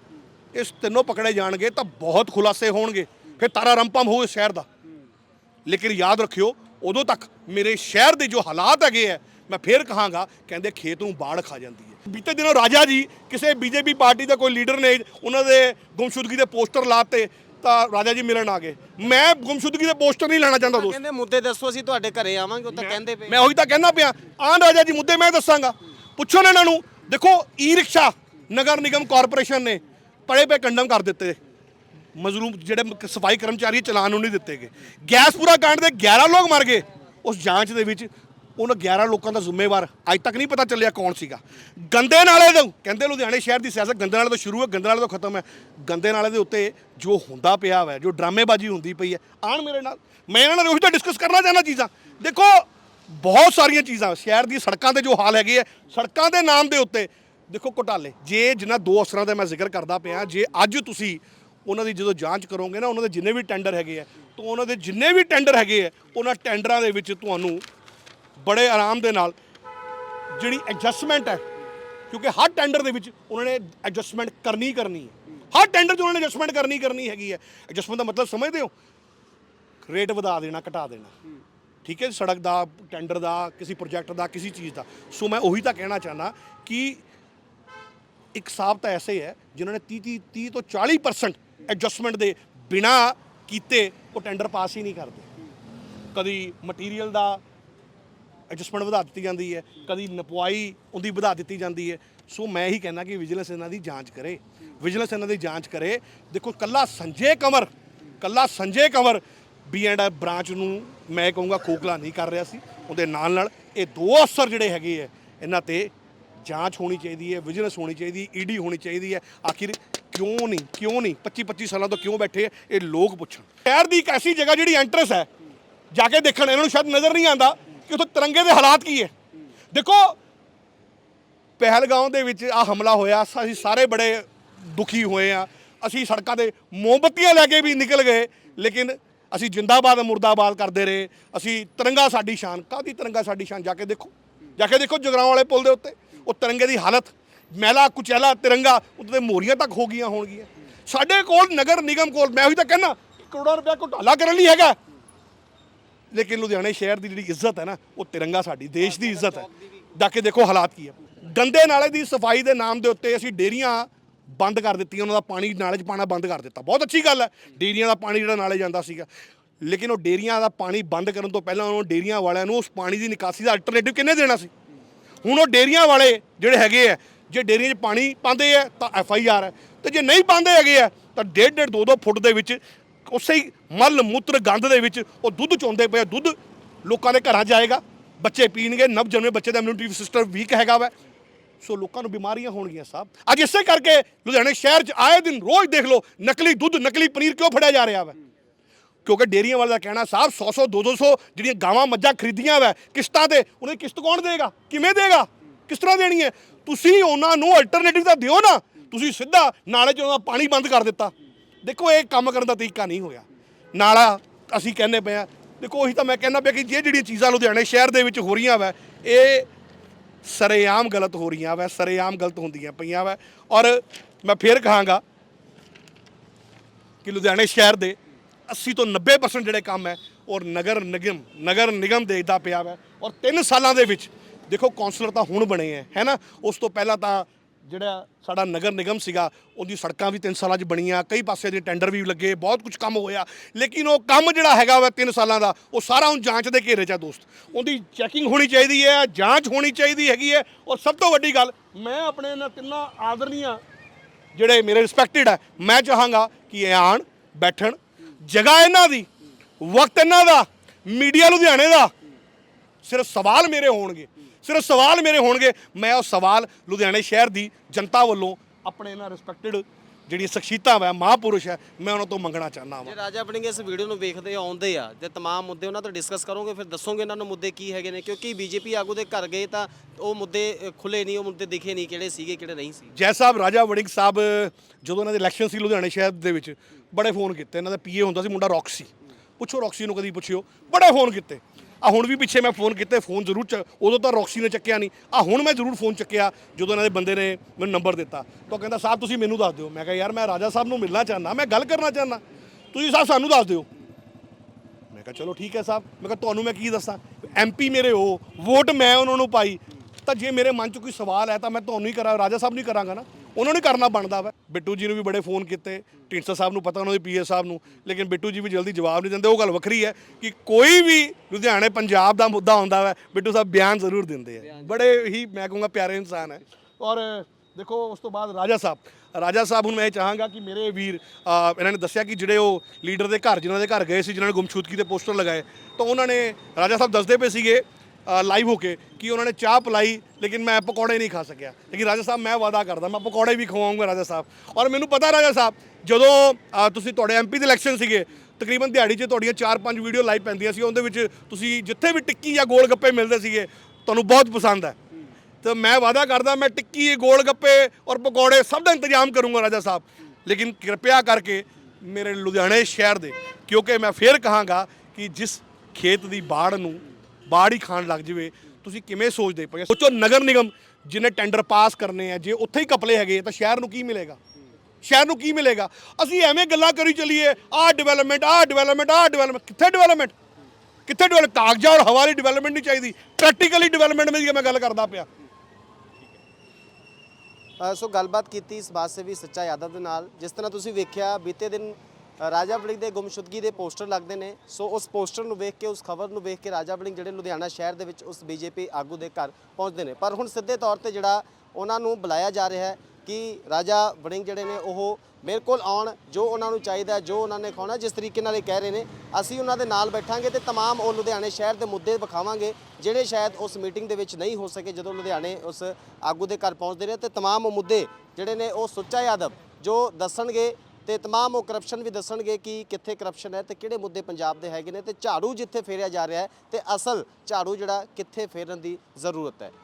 ਇਸ ਤਿੰਨੋਂ ਪਕੜੇ ਜਾਣਗੇ ਤਾਂ ਬਹੁਤ ਖੁਲਾਸੇ ਹੋਣਗੇ। ਫਿਰ ਤਾਰਾ ਰੰਪਮ ਹੋਏ ਸ਼ਹਿਰ ਦਾ। ਲੇਕਿਨ ਯਾਦ ਰੱਖਿਓ ਉਦੋਂ ਤੱਕ ਮੇਰੇ ਸ਼ਹਿਰ ਦੇ ਜੋ ਹਾਲਾਤ ਹੈਗੇ ਆ ਮੈਂ ਫੇਰ ਕਹਾਂਗਾ ਕਹਿੰਦੇ ਖੇਤ ਨੂੰ ਬਾੜ ਖਾ ਜਾਂਦੀ ਹੈ। ਬੀਤੇ ਦਿਨੋਂ ਰਾਜਾ ਜੀ ਕਿਸੇ ਬੀਜੇਪੀ ਪਾਰਟੀ ਦਾ ਕੋਈ ਲੀਡਰ ਨੇ ਉਹਨਾਂ ਦੇ ਗੁੰਮਸ਼ੁਦਗੀ ਦੇ ਪੋਸਟਰ ਲਾਤੇ ਤਾਂ ਰਾਜਾ ਜੀ ਮਿਲਣ ਆ ਗਏ। ਮੈਂ ਗੁੰਮਸ਼ੁਦਗੀ ਦੇ ਪੋਸਟਰ ਨਹੀਂ ਲੈਣਾ ਚਾਹੁੰਦਾ ਦੋਸਤ। ਕਹਿੰਦੇ ਮੁੱਦੇ ਦੱਸੋ ਅਸੀਂ ਤੁਹਾਡੇ ਘਰੇ ਆਵਾਂਗੇ ਉਹ ਤਾਂ ਕਹਿੰਦੇ ਪਏ। ਮੈਂ ਉਹੀ ਤਾਂ ਕਹਿਣਾ ਪਿਆ। ਆਨ ਰਾਜਾ ਜੀ ਮੁੱਦੇ ਮੈਂ ਦੱਸਾਂਗਾ। ਪੁੱਛੋ ਨਾ ਇਹਨਾਂ ਨੂੰ। ਦੇਖੋ ਈ ਰਿਕਸ਼ਾ ਨਗਰ ਨਿਗਮ ਕਾਰਪੋਰੇਸ਼ਨ ਨੇ ਪੜੇ ਪੇ ਕੰਡਮ ਕਰ ਦਿੱਤੇ। ਮਜ਼ਲੂਮ ਜਿਹੜੇ ਸਫ਼ਾਈ ਕਰਮਚਾਰੀ ਚਲਾਨ ਨੂੰ ਨਹੀਂ ਦਿੱਤੇ ਗਏ ਗੈਸ ਪੂਰਾ ਕਾਂਡ ਦੇ 11 ਲੋਕ ਮਰ ਗਏ। ਉਸ ਜਾਂਚ ਦੇ ਵਿੱਚ ਉਹਨਾਂ 11 ਲੋਕਾਂ ਦਾ ਜ਼ਿੰਮੇਵਾਰ ਅੱਜ ਤੱਕ ਨਹੀਂ ਪਤਾ ਚੱਲਿਆ ਕੌਣ ਸੀਗਾ। ਗੰਦੇ ਨਾਲੇ ਤੋਂ, ਕਹਿੰਦੇ ਲੁਧਿਆਣੇ ਸ਼ਹਿਰ ਦੀ ਸਿਆਸਤ ਗੰਦੇ ਨਾਲੇ ਤੋਂ ਸ਼ੁਰੂ ਹੈ, ਗੰਦੇ ਨਾਲੇ ਤੋਂ ਖਤਮ ਹੈ। ਗੰਦੇ ਨਾਲੇ ਦੇ ਉੱਤੇ ਜੋ ਹੁੰਦਾ ਪਿਆ ਹੈ ਜੋ ਡਰਾਮੇਬਾਜ਼ੀ ਹੁੰਦੀ ਪਈ ਹੈ ਆਣ ਮੇਰੇ ਨਾਲ। ਮੈਂ ਇਹਨਾਂ ਨਾਲ ਉਹੀ ਤਾਂ ਡਿਸਕਸ ਕਰਨਾ ਚਾਹੁੰਦਾ ਚੀਜ਼ਾਂ। ਦੇਖੋ, ਬਹੁਤ ਸਾਰੀਆਂ ਚੀਜ਼ਾਂ, ਸ਼ਹਿਰ ਦੀ ਸੜਕਾਂ ਦੇ ਜੋ ਹਾਲ ਹੈਗੇ ਆ ਸੜਕਾਂ ਦੇ ਨਾਮ ਦੇ ਉੱਤੇ ਦੇਖੋ ਘੁਟਾਲੇ, ਜੇ ਜਿਨ੍ਹਾਂ ਦੋ ਅਫਸਰਾਂ ਦਾ ਮੈਂ ਜ਼ਿਕਰ ਕਰਦਾ ਪਿਆ, ਜੇ ਅੱਜ ਤੁਸੀਂ ਉਹਨਾਂ ਦੀ ਜਦੋਂ ਜਾਂਚ ਕਰੋਗੇ ਨਾ, ਉਹਨਾਂ ਦੇ ਜਿੰਨੇ ਵੀ ਟੈਂਡਰ ਹੈਗੇ ਆ, ਤਾਂ ਉਹਨਾਂ ਦੇ ਜਿੰਨੇ ਵੀ ਟੈਂਡਰ ਹੈਗੇ ਆ, ਉਹਨਾਂ ਟੈਂਡਰਾਂ ਦੇ ਵਿੱਚ ਤੁਹਾਨੂੰ ਬੜੇ ਆਰਾਮ ਦੇ ਨਾਲ ਜਿਹੜੀ ਐਡਜਸਟਮੈਂਟ ਹੈ, ਕਿਉਂਕਿ ਹਰ ਟੈਂਡਰ ਦੇ ਵਿੱਚ ਉਹਨਾਂ ਨੇ ਐਡਜਸਟਮੈਂਟ ਕਰਨੀ ਕਰਨੀ ਹੈ। ਹਰ ਟੈਂਡਰ 'ਚ ਉਹਨਾਂ ਨੇ ਐਡਜਸਟਮੈਂਟ ਕਰਨੀ ਕਰਨੀ ਹੈਗੀ ਹੈ। ਐਡਜਸਟਮੈਂਟ ਦਾ ਮਤਲਬ ਸਮਝਦੇ ਹੋ? ਰੇਟ ਵਧਾ ਦੇਣਾ, ਘਟਾ ਦੇਣਾ। ਠੀਕ ਹੈ ਸੜਕ ਦਾ ਟੈਂਡਰ ਦਾ, ਕਿਸੇ ਪ੍ਰੋਜੈਕਟ ਦਾ, ਕਿਸੇ ਚੀਜ਼ ਦਾ। ਸੋ ਮੈਂ ਉਹੀ ਤਾਂ ਕਹਿਣਾ ਚਾਹਨਾ ਕਿ ਇੱਕ ਸਾਹਿਬ ਤਾਂ ਐਸੇ ਹੈ, ਜਿਨ੍ਹਾਂ ਨੇ 30 30 30 ਤੋਂ 40% ਐਡਜਸਟਮੈਂਟ ਦੇ ਬਿਨਾ ਕੀਤੇ ਉਹ ਟੈਂਡਰ ਪਾਸ ਹੀ ਨਹੀਂ ਕਰਦੇ। ਕਦੀ ਮਟੀਰੀਅਲ ਦਾ ਐਡਜਸਟਮੈਂਟ ਵਧਾ ਦਿੱਤੀ ਜਾਂਦੀ ਹੈ, ਕਦੀ ਨਪਵਾਈ ਉਹਦੀ ਵਧਾ ਦਿੱਤੀ ਜਾਂਦੀ ਹੈ। ਸੋ ਮੈਂ ਇਹੀ ਕਹਿੰਦਾ ਕਿ ਵਿਜੀਲੈਂਸ ਇਹਨਾਂ ਦੀ ਜਾਂਚ ਕਰੇ। ਵਿਜੀਲੈਂਸ ਇਹਨਾਂ ਦੀ ਜਾਂਚ ਕਰੇ। ਦੇਖੋ, ਕੱਲਾ ਸੰਜੇ ਕੰਵਰ, ਕੱਲਾ Sanjay Kanwar B and branch ਨੂੰ ਮੈਂ ਕਹੂੰਗਾ ਖੋਖਲਾ ਨਹੀਂ ਕਰ ਰਿਹਾ ਸੀ। ਉਹਦੇ ਨਾਲ ਨਾਲ ਇਹ ਦੋ ਅਫਸਰ ਜਿਹੜੇ ਹੈਗੇ ਹੈ, ਇਹਨਾਂ ਤੇ ਜਾਂਚ ਹੋਣੀ ਚਾਹੀਦੀ ਹੈ, ਵਿਜੀਲੈਂਸ ਹੋਣੀ ਚਾਹੀਦੀ, ਈਡੀ ਹੋਣੀ ਚਾਹੀਦੀ ਹੈ। ਆਖਿਰ ਕਿਉਂ ਨਹੀਂ ਕਿਉਂ ਨਹੀਂ 25 25 ਸਾਲਾਂ ਤੋਂ ਕਿਉਂ ਬੈਠੇ ਹੈ? ਇਹ ਲੋਕ ਪੁੱਛਣ। ਸ਼ਹਿਰ ਦੀ ਇੱਕ ਐਸੀ ਜਗ੍ਹਾ ਜਿਹੜੀ ਐਂਟਰੈਂਸ ਹੈ, ਜਾ ਕੇ ਦੇਖਣ, ਇਹਨਾਂ ਨੂੰ ਸ਼ਾਇਦ ਨਜ਼ਰ ਨਹੀਂ ਆਉਂਦਾ ਕਿ ਉੱਥੇ ਤਿਰੰਗੇ ਦੇ ਹਾਲਾਤ ਕੀ ਹੈ। ਦੇਖੋ ਪਹਿਲਗਾਉਂ ਦੇ ਵਿੱਚ ਆ ਹਮਲਾ ਹੋਇਆ, ਅਸੀਂ ਸਾਰੇ ਬੜੇ ਦੁਖੀ ਹੋਏ ਆ ਅਸੀਂ ਸੜਕਾਂ ਤੇ ਮੋਮਬੱਤੀਆਂ ਲੈ ਕੇ ਵੀ ਨਿਕਲ ਗਏ, ਲੇਕਿਨ ਅਸੀਂ ਜਿੰਦਾਬਾਦ, ਮੁਰਦਾਬਾਦ ਕਰਦੇ ਰਹੇ। ਅਸੀਂ ਤਿਰੰਗਾ ਸਾਡੀ ਸ਼ਾਨ ਕਾਦੀ ਤਿਰੰਗਾ ਸਾਡੀ ਸ਼ਾਨ? ਜਾ ਕੇ ਦੇਖੋ, ਜਾ ਕੇ ਦੇਖੋ ਜਗਰਾਉਂ ਵਾਲੇ ਪੁਲ ਦੇ ਉੱਤੇ। ਉਹ ਤਿਰੰਗੇ ਦੀ ਹਾਲਤ, ਮੈਲਾ, ਕੁਚੈਲਾ, ਤਿਰੰਗਾ ਉੱਤੇ ਮੋਰੀਆਂ ਤੱਕ ਹੋ ਗਈਆਂ ਹੋਣਗੀਆਂ। ਸਾਡੇ ਕੋਲ ਨਗਰ ਨਿਗਮ ਕੋਲ, ਮੈਂ ਉਹੀ ਤਾਂ ਕਹਿੰਦਾ, ਕਰੋੜਾਂ ਰੁਪਇਆ ਘੁਟਾਲਾ ਕਰਨ ਲਈ ਹੈਗਾ। ਲੇਕਿਨ ਲੁਧਿਆਣੇ ਸ਼ਹਿਰ ਦੀ ਜਿਹੜੀ ਇੱਜ਼ਤ ਹੈ ਨਾ, ਉਹ ਤਿਰੰਗਾ ਸਾਡੀ, ਦੇਸ਼ ਦੀ ਇੱਜ਼ਤ ਹੈ। ਜਾ ਕੇ ਦੇਖੋ ਹਾਲਾਤ ਕੀ ਹੈ। ਗੰਦੇ ਨਾਲੇ ਦੀ ਸਫ਼ਾਈ ਦੇ ਨਾਮ ਦੇ ਉੱਤੇ ਅਸੀਂ ਡੇਰੀਆਂ ਬੰਦ ਕਰ ਦਿੱਤੀਆਂ, ਉਹਨਾਂ ਦਾ ਪਾਣੀ, ਨਾਲੇ 'ਚ ਪਾਣਾ ਬੰਦ ਕਰ ਦਿੱਤਾ। ਬਹੁਤ ਅੱਛੀ ਗੱਲ ਹੈ, ਡੇਰੀਆਂ ਦਾ ਪਾਣੀ ਜਿਹੜਾ ਨਾਲੇ ਜਾਂਦਾ ਸੀਗਾ। ਲੇਕਿਨ ਉਹ ਡੇਰੀਆਂ ਦਾ ਪਾਣੀ ਬੰਦ ਕਰਨ ਤੋਂ ਪਹਿਲਾਂ ਉਹਨਾਂ ਡੇਰੀਆਂ ਵਾਲਿਆਂ ਨੂੰ ਉਸ ਪਾਣੀ ਦੀ ਨਿਕਾਸੀ ਦਾ ਅਲਟਰਨੇਟਿਵ ਕਿੰਨੇ ਦੇਣਾ ਸੀ? ਹੁਣ ਉਹ ਡੇਰੀਆਂ ਵਾਲੇ ਜਿਹੜੇ ਹੈਗੇ ਆ, ਜੇ ਡੇਰੀਆਂ 'ਚ ਪਾਣੀ ਪਾਉਂਦੇ ਆ, ਤਾਂ ਐਫ ਆਈ ਆਰ ਹੈ। ਤੇ ਜੇ ਨਹੀਂ ਪਾਉਂਦੇ ਹੈਗੇ ਆ, ਤਾਂ ਡੇਢ ਡੇਢ ਦੋ ਦੋ ਫੁੱਟ ਦੇ ਵਿੱਚ ਉਸੇ ਹੀ ਮਲ ਮੂਤਰ ਗੰਦ ਦੇ ਵਿੱਚ ਉਹ ਦੁੱਧ ਚੋਂਦੇ ਪਏ ਦੁੱਧ ਲੋਕਾਂ ਦੇ ਘਰਾਂ ਜਾਏਗਾ ਬੱਚੇ ਪੀਣਗੇ ਨਵ ਜਨਮੇ ਬੱਚੇ ਦਾ ਇਮਿਊਨਿਟੀ ਸਿਸਟਮ ਵੀਕ ਹੈਗਾ ਵਾ। ਸੋ ਲੋਕਾਂ ਨੂੰ ਬਿਮਾਰੀਆਂ ਹੋਣਗੀਆਂ ਸਾਹਿਬ ਅੱਜ ਇਸੇ ਕਰਕੇ ਲੁਧਿਆਣੇ ਸ਼ਹਿਰ 'ਚ ਆਏ ਦਿਨ ਰੋਜ਼ ਦੇਖ ਲਓ, ਨਕਲੀ ਦੁੱਧ, ਨਕਲੀ ਪਨੀਰ ਕਿਉਂ ਫੜਿਆ ਜਾ ਰਿਹਾ ਵਾ? ਕਿਉਂਕਿ ਡੇਰੀਆਂ ਵਾਲੇ ਦਾ ਕਹਿਣਾ ਸਾਹਿਬ 100 100 200 ਜਿਹੜੀਆਂ ਗਾਵਾਂ ਮੱਝਾਂ ਖਰੀਦੀਆਂ ਵਾ, ਕਿਸ਼ਤਾਂ ਤੇ ਉਹਨੇ ਕਿਸ਼ਤ ਕੌਣ ਦੇਗਾ ਕਿਵੇਂ ਦੇਗਾ ਕਿਸ ਤਰ੍ਹਾਂ ਦੇਣੀ ਹੈ? ਤੁਸੀਂ ਉਹਨਾਂ ਨੂੰ ਅਲਟਰਨੇਟਿਵ ਤਾਂ ਦਿਓ ਨਾ। ਤੁਸੀਂ ਸਿੱਧਾ ਨਾਲੇ 'ਚ ਉਹਨਾਂ ਦਾ ਪਾਣੀ ਬੰਦ ਕਰ ਦਿੱਤਾ। ਦੇਖੋ, ਇਹ ਕੰਮ ਕਰਨ ਦਾ ਤਰੀਕਾ ਨਹੀਂ ਹੋਇਆ। ਨਾਲਾ ਅਸੀਂ ਕਹਿੰਦੇ ਪਏ ਆ ਦੇਖੋ, ਉਹੀ ਤਾਂ ਮੈਂ ਕਹਿੰਦਾ ਪਿਆ ਕਿ ਜੇ ਜਿਹੜੀਆਂ ਚੀਜ਼ਾਂ ਲੁਧਿਆਣੇ ਸ਼ਹਿਰ ਦੇ ਵਿੱਚ ਹੋ ਰਹੀਆਂ ਵਾ, ਇਹ ਸਰੇਆਮ ਗਲਤ ਹੋ ਰਹੀਆਂ ਵਾ, ਸਰੇਆਮ ਗਲਤ ਹੁੰਦੀਆਂ ਪਈਆਂ ਵਾ। ਔਰ ਮੈਂ ਫੇਰ ਕਹਾਂਗਾ ਕਿ ਲੁਧਿਆਣੇ ਸ਼ਹਿਰ ਦੇ 80 ਤੋਂ 90% ਜਿਹੜੇ ਕੰਮ ਹੈ ਔਰ ਨਗਰ ਨਿਗਮ ਨਗਰ ਨਿਗਮ ਦੇਖਦਾ ਪਿਆ ਵਾ। ਔਰ 3 ਸਾਲਾਂ ਦੇ ਵਿੱਚ ਦੇਖੋ ਕਾਉਂਸਲਰ ਤਾਂ ਹੁਣ ਬਣੇ ਹੈ ਹੈ ਨਾ? ਉਸ ਤੋਂ ਪਹਿਲਾਂ ਤਾਂ ਜਿਹੜਾ ਸਾਡਾ ਨਗਰ ਨਿਗਮ ਸੀਗਾ, ਉਹਦੀ ਸੜਕਾਂ ਵੀ 3 ਸਾਲਾਂ 'ਚ ਬਣੀਆਂ, ਕਈ ਪਾਸੇ ਦੇ ਟੈਂਡਰ ਵੀ ਲੱਗੇ, ਬਹੁਤ ਕੁਝ ਕੰਮ ਹੋਇਆ। ਲੇਕਿਨ ਉਹ ਕੰਮ ਜਿਹੜਾ ਹੈਗਾ ਵਾ 3 ਸਾਲਾਂ ਦਾ, ਉਹ ਸਾਰਾ ਹੁਣ ਜਾਂਚ ਦੇ ਘੇਰੇ 'ਚ ਆ ਦੋਸਤ। ਉਹਦੀ ਚੈਕਿੰਗ ਹੋਣੀ ਚਾਹੀਦੀ ਹੈ, ਜਾਂਚ ਹੋਣੀ ਚਾਹੀਦੀ ਹੈਗੀ ਹੈ। ਔਰ ਸਭ ਤੋਂ ਵੱਡੀ ਗੱਲ, ਮੈਂ ਆਪਣੇ ਇਹਨਾਂ ਤਿੰਨਾਂ ਆਦਰਨੀਆਂ ਜਿਹੜੇ ਮੇਰੇ ਰਿਸਪੈਕਟਡ ਹੈ, ਮੈਂ ਚਾਹਾਂਗਾ ਕਿ ਇਹ ਆਣ, ਬੈਠਣ ਜਗ੍ਹਾ ਇਹਨਾਂ ਦੀ, ਵਕਤ ਇਹਨਾਂ ਦਾ, ਮੀਡੀਆ ਲੁਧਿਆਣੇ ਦਾ। ਸਿਰਫ ਸਵਾਲ ਮੇਰੇ ਹੋਣਗੇ, ਸਿਰਫ ਸਵਾਲ ਮੇਰੇ ਹੋਣਗੇ। ਮੈਂ ਉਹ ਸਵਾਲ ਲੁਧਿਆਣੇ ਸ਼ਹਿਰ ਦੀ ਜਨਤਾ ਵੱਲੋਂ ਆਪਣੇ ਇਹਨਾਂ ਰਿਸਪੈਕਟਡ ਜਿਹੜੀਆਂ ਸ਼ਖਸੀਅਤਾਂ ਹੈ ਮਹਾਪੁਰਸ਼ ਹੈ ਮੈਂ ਉਹਨਾਂ ਤੋਂ ਮੰਗਣਾ ਚਾਹੁੰਦਾ ਜੇ ਹਾਂ ਰਾਜਾ ਆਪਣੀ ਇਸ ਵੀਡੀਓ ਨੂੰ ਵੇਖਦੇ ਆਉਂਦੇ ਆ ਜੇ तमाम ਮੁੱਦੇ ਉਹਨਾਂ ਤੋਂ ਡਿਸਕਸ ਕਰੋਗੇ ਫਿਰ ਦੱਸੋਗੇ ਇਹਨਾਂ ਨੂੰ ਮੁੱਦੇ ਕੀ ਹੈਗੇ ਨੇ ਕਿਉਂਕਿ ਬੀਜੇਪੀ ਆਗੂ ਦੇ ਘਰ ਗਏ ਤਾਂ ਉਹ ਮੁੱਦੇ ਅ, ਖੁੱਲੇ ਨਹੀਂ ਉਹ ਮੁੱਦੇ ਦਿਖੇ ਨਹੀਂ ਕਿਹੜੇ ਸੀਗੇ ਕਿਹੜੇ ਨਹੀਂ ਸੀ ਜੈ ਸਾਹਿਬ ਰਾਜਾ ਵੜਿੰਗ ਸਾਹਿਬ ਜਦੋਂ ਇਹਨਾਂ ਦੇ ਇਲੈਕਸ਼ਨ ਸੀ ਲੁਧਿਆਣੇ ਸ਼ਹਿਰ ਦੇ ਵਿੱਚ ਬੜੇ ਫੋਨ ਕੀਤੇ ਇਹਨਾਂ ਦਾ ਪੀਏ ਹੁੰਦਾ ਸੀ ਮੁੰਡਾ ਰੌਕਸੀ ਪੁੱਛੋ ਰੌਕਸੀ ਨੂੰ ਕਦੀ ਪੁੱਛਿਓ ਬੜੇ ਫੋਨ ਕੀਤੇ ਆ ਹੁਣ ਵੀ ਪਿੱਛੇ ਮੈਂ ਫੋਨ ਕੀਤੇ, ਫੋਨ ਜ਼ਰੂਰ ਚ, ਉਦੋਂ ਤਾਂ ਰੌਕਸੀ ਨੇ ਚੱਕਿਆ ਨਹੀਂ। ਆ ਹੁਣ ਮੈਂ ਜ਼ਰੂਰ ਫੋਨ ਚੱਕਿਆ, ਜਦੋਂ ਇਹਨਾਂ ਦੇ ਬੰਦੇ ਨੇ ਮੈਨੂੰ ਨੰਬਰ ਦਿੱਤਾ। ਤਾਂ ਉਹ ਕਹਿੰਦਾ, ਸਾਹਿਬ, ਤੁਸੀਂ ਮੈਨੂੰ ਦੱਸ ਦਿਓ। ਮੈਂ ਕਿਹਾ, ਯਾਰ, ਮੈਂ ਰਾਜਾ ਸਾਹਿਬ ਨੂੰ ਮਿਲਣਾ ਚਾਹੁੰਦਾ, ਮੈਂ ਗੱਲ ਕਰਨਾ ਚਾਹੁੰਦਾ। ਤੁਸੀਂ ਸਾਹਿਬ ਸਾਨੂੰ ਦੱਸ ਦਿਓ। ਮੈਂ ਕਿਹਾ, ਚਲੋ ਠੀਕ ਹੈ ਸਾਹਿਬ। ਮੈਂ ਕਿਹਾ, ਤੁਹਾਨੂੰ ਮੈਂ ਕੀ ਦੱਸਾਂ? ਐਮਪੀ ਮੇਰੇ ਹੋ, ਵੋਟ ਮੈਂ ਉਹਨਾਂ ਨੂੰ ਪਾਈ। ਤਾਂ ਜੇ ਮੇਰੇ ਮਨ 'ਚ ਕੋਈ ਸਵਾਲ ਹੈ ਤਾਂ ਮੈਂ ਤੁਹਾਨੂੰ ਹੀ ਕਰਾਂ, ਰਾਜਾ ਸਾਹਿਬ ਨਹੀਂ ਕਰਾਂਗਾ ਨਾ। ਉਹਨਾਂ ਨੂੰ ਕਰਨਾ ਬਣਦਾ ਵਾ। ਬਿੱਟੂ ਜੀ ਨੂੰ ਵੀ ਬੜੇ ਫੋਨ ਕੀਤੇ, ਢੀਂਡਸਾ ਸਾਹਿਬ ਨੂੰ ਪਤਾ, ਉਹਨਾਂ ਦੇ ਪੀਏ ਸਾਹਿਬ ਨੂੰ। ਲੇਕਿਨ ਬਿੱਟੂ ਜੀ ਵੀ ਜਲਦੀ ਜਵਾਬ ਨਹੀਂ ਦਿੰਦੇ। ਉਹ ਗੱਲ ਵੱਖਰੀ ਹੈ ਕਿ ਕੋਈ ਵੀ ਲੁਧਿਆਣੇ, ਪੰਜਾਬ ਦਾ ਮੁੱਦਾ ਹੁੰਦਾ ਵਾ, ਬਿੱਟੂ ਸਾਹਿਬ ਬਿਆਨ ਜ਼ਰੂਰ ਦਿੰਦੇ ਆ। ਬੜੇ ਹੀ ਮੈਂ ਕਹੂੰਗਾ ਪਿਆਰੇ ਇਨਸਾਨ ਹੈ। ਔਰ ਦੇਖੋ, ਉਸ ਤੋਂ ਬਾਅਦ ਰਾਜਾ ਸਾਹਿਬ। ਰਾਜਾ ਸਾਹਿਬ ਹੁਣ ਮੈਂ ਇਹ ਚਾਹਾਂਗਾ ਕਿ ਮੇਰੇ ਵੀਰ ਇਹਨਾਂ ਨੇ ਦੱਸਿਆ ਕਿ ਜਿਹੜੇ ਉਹ ਲੀਡਰ ਦੇ ਘਰ, ਜਿਨ੍ਹਾਂ ਦੇ ਘਰ ਗਏ ਸੀ, ਜਿਨ੍ਹਾਂ ਨੇ ਗੁੰਮਸ਼ੂਦਗੀ ਦੇ ਪੋਸਟਰ ਲਗਾਏ, ਤਾਂ ਉਹਨਾਂ ਨੇ ਰਾਜਾ ਸਾਹਿਬ ਦੱਸਦੇ ਪਏ ਸੀਗੇ ਲਾਈਵ ਹੋ ਕੇ ਕਿ ਉਹਨਾਂ ਨੇ ਚਾਹ ਪਲਾਈ, ਲੇਕਿਨ ਮੈਂ ਪਕੌੜੇ ਨਹੀਂ ਖਾ ਸਕਿਆ। ਲੇਕਿਨ ਰਾਜਾ ਸਾਹਿਬ, ਮੈਂ ਵਾਅਦਾ ਕਰਦਾ, ਮੈਂ ਪਕੌੜੇ ਵੀ ਖਵਾਉਂਗਾ ਰਾਜਾ ਸਾਹਿਬ। ਔਰ ਮੈਨੂੰ ਪਤਾ ਰਾਜਾ ਸਾਹਿਬ, ਜਦੋਂ ਤੁਸੀਂ ਤੁਹਾਡੇ ਐਮਪੀ ਦੇ ਇਲੈਕਸ਼ਨ ਸੀਗੇ, ਤਕਰੀਬਨ ਦਿਹਾੜੀ 'ਚ ਤੁਹਾਡੀਆਂ 4-5 ਵੀਡੀਓ ਲਾਈਵ ਪੈਂਦੀਆਂ ਸੀ, ਉਹਦੇ ਵਿੱਚ ਤੁਸੀਂ ਜਿੱਥੇ ਵੀ ਟਿੱਕੀ ਜਾਂ ਗੋਲ ਗੱਪੇ ਮਿਲਦੇ ਸੀਗੇ, ਤੁਹਾਨੂੰ ਬਹੁਤ ਪਸੰਦ ਹੈ। ਤੇ ਮੈਂ ਵਾਅਦਾ ਕਰਦਾ, ਮੈਂ ਟਿੱਕੀ, ਗੋਲ ਗੱਪੇ ਔਰ ਪਕੌੜੇ ਸਭ ਦਾ ਇੰਤਜ਼ਾਮ ਕਰੂੰਗਾ ਰਾਜਾ ਸਾਹਿਬ। ਲੇਕਿਨ ਕਿਰਪਾ ਕਰਕੇ ਮੇਰੇ ਲੁਧਿਆਣੇ ਸ਼ਹਿਰ ਦੇ, ਕਿਉਂਕਿ ਮੈਂ ਫੇਰ ਕਹਾਂਗਾ ਕਿ ਜਿਸ ਖੇਤ ਦੀ ਬਾੜ ਨੂੰ ਬਾੜ ਹੀ ਖਾਣ ਲੱਗ ਜਵੇ। ਤੁਸੀਂ ਕਿਵੇਂ ਸੋਚਦੇ ਪਏ ਸੋਚੋ ਨਗਰ ਨਿਗਮ ਜਿਹਨੇ ਟੈਂਡਰ ਪਾਸ ਕਰਨੇ ਆ, ਜੇ ਉੱਥੇ ਹੀ ਕਪਲੇ ਹੈਗੇ, ਤਾਂ ਸ਼ਹਿਰ ਨੂੰ ਕੀ ਮਿਲੇਗਾ? ਸ਼ਹਿਰ ਨੂੰ ਕੀ ਮਿਲੇਗਾ? ਅਸੀਂ ਐਵੇਂ ਗੱਲਾਂ ਕਰੀ ਚੱਲੀਏ, ਆਹ ਡਿਵੈਲਪਮੈਂਟ ਆਹ ਡਿਵੈਲਪਮੈਂਟ ਆਹ ਡਿਵੈਲਪਮੈਂਟ ਕਿੱਥੇ ਡਿਵੈਲਪਮੈਂਟ ਕਿੱਥੇ ਡਿਵੈਲਪ ਕਾਗਜ਼ਾਂ ਔਰ ਹਵਾਲੀ ਡਿਵੈਲਪਮੈਂਟ ਨਹੀਂ ਚਾਹੀਦੀ। ਪ੍ਰੈਕਟੀਕਲੀ ਡਿਵੈਲਪਮੈਂਟ ਦੀ ਮੈਂ ਗੱਲ ਕਰਦਾ ਪਿਆ। ਸੋ ਗੱਲਬਾਤ ਕੀਤੀ ਸਮਾਜ ਸੇਵੀ ਸੱਚਾ ਯਾਦਵ ਦੇ ਨਾਲ। ਜਿਸ ਤਰ੍ਹਾਂ ਤੁਸੀਂ ਵੇਖਿਆ, ਬੀਤੇ ਦਿਨ ਰਾਜਾ ਵੜਿੰਗ ਦੇ ਗੁੰਮਸ਼ੁਦਗੀ ਦੇ ਪੋਸਟਰ ਲੱਗਦੇ ਨੇ ਸੋ ਉਸ ਪੋਸਟਰ ਨੂੰ ਵੇਖ ਕੇ ਉਸ ਖਬਰ ਨੂੰ ਵੇਖ ਕੇ ਰਾਜਾ ਵੜਿੰਗ ਜਿਹੜੇ ਲੁਧਿਆਣਾ ਸ਼ਹਿਰ ਦੇ ਵਿੱਚ ਉਸ ਬੀਜੇਪੀ ਆਗੂ ਦੇ ਘਰ ਪਹੁੰਚਦੇ ਨੇ ਪਰ ਹੁਣ ਸਿੱਧੇ ਤੌਰ ਤੇ ਜਿਹੜਾ ਉਹਨਾਂ ਨੂੰ ਬੁਲਾਇਆ ਜਾ ਰਿਹਾ ਹੈ ਕਿ ਰਾਜਾ ਵੜਿੰਗ ਜਿਹੜੇ ਨੇ ਉਹ ਮੇਰੇ ਕੋਲ ਆਉਣ ਜੋ ਉਹਨਾਂ ਨੂੰ ਚਾਹੀਦਾ ਹੈ, ਜੋ ਉਹਨਾਂ ਨੇ ਖਾਣਾ ਜਿਸ ਤਰੀਕੇ ਨਾਲ ਇਹ ਕਹਿ ਰਹੇ ਨੇ ਅਸੀਂ ਉਹਨਾਂ ਦੇ ਨਾਲ ਬੈਠਾਂਗੇ ਤੇ तमाम ਉਹ ਲੁਧਿਆਣੇ ਸ਼ਹਿਰ ਦੇ ਮੁੱਦੇ ਵਿਖਾਵਾਂਗੇ ਜਿਹੜੇ ਸ਼ਾਇਦ ਉਸ ਮੀਟਿੰਗ ਦੇ ਵਿੱਚ ਨਹੀਂ ਹੋ ਸਕੇ ਜਦੋਂ ਲੁਧਿਆਣੇ ਉਸ ਆਗੂ ਦੇ ਘਰ ਪਹੁੰਚਦੇ ਨੇ ਤੇ तमाम ਉਹ ਮੁੱਦੇ ਜਿਹੜੇ ਨੇ ਉਹ ਸੁੱਚਾ ਯਾਦਵ ਜੋ ਦੱਸਣਗੇ ਤੇ तमाम ਉਹ ਕਰਪਸ਼ਨ ਵੀ ਦੱਸਣਗੇ ਕਿ ਕਿੱਥੇ ਕਰਪਸ਼ਨ ਹੈ ਤੇ ਕਿਹੜੇ ਮੁੱਦੇ ਪੰਜਾਬ ਦੇ ਹੈਗੇ ਨੇ ਤੇ ਝਾੜੂ ਜਿੱਥੇ ਫੇਰਿਆ ਜਾ ਰਿਹਾ ਹੈ ਤੇ ਅਸਲ ਝਾੜੂ ਜਿਹੜਾ ਕਿੱਥੇ ਫੇਰਨ ਦੀ ਜ਼ਰੂਰਤ ਹੈ